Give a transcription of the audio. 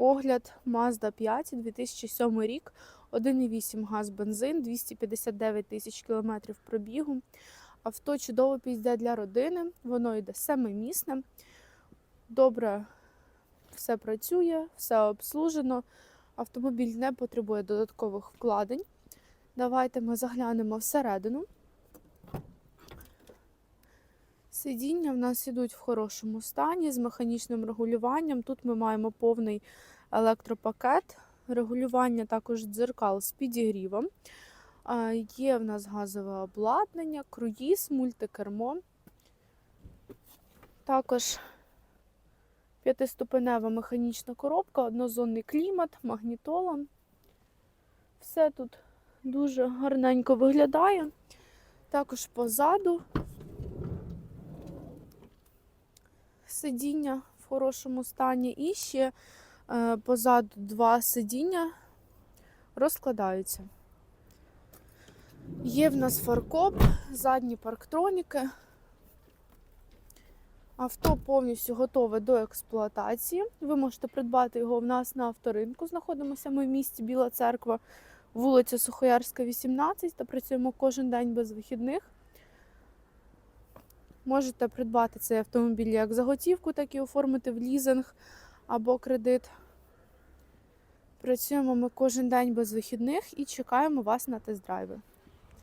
Огляд Mazda 5, 2007 рік, 1,8 газ бензин, 259 тисяч кілометрів пробігу. Авто чудово підійде для родини, воно йде семимісне. Добре все працює, все обслужено. Автомобіль не потребує додаткових вкладень. Давайте ми заглянемо всередину. Сидіння в нас ідуть в хорошому стані з механічним регулюванням. Тут ми маємо повний електропакет, регулювання також дзеркал з підігрівом. Є в нас газове обладнання, круїз, мультикермо. Також п'ятиступенева механічна коробка, однозонний клімат, магнітола. Все тут дуже гарненько виглядає. Також позаду сидіння в хорошому стані. І ще е, позаду два сидіння розкладаються. Є в нас фаркоп, задні парктроніки. Авто повністю готове до експлуатації. Ви можете придбати його в нас на авторинку. Знаходимося ми в місті Біла Церква, вулиця Сухоярська, 18 та працюємо кожен день без вихідних. Можете придбати цей автомобіль як за готівку, так і оформити в лізинг або кредит. Працюємо ми кожен день без вихідних і чекаємо вас на тест-драйви.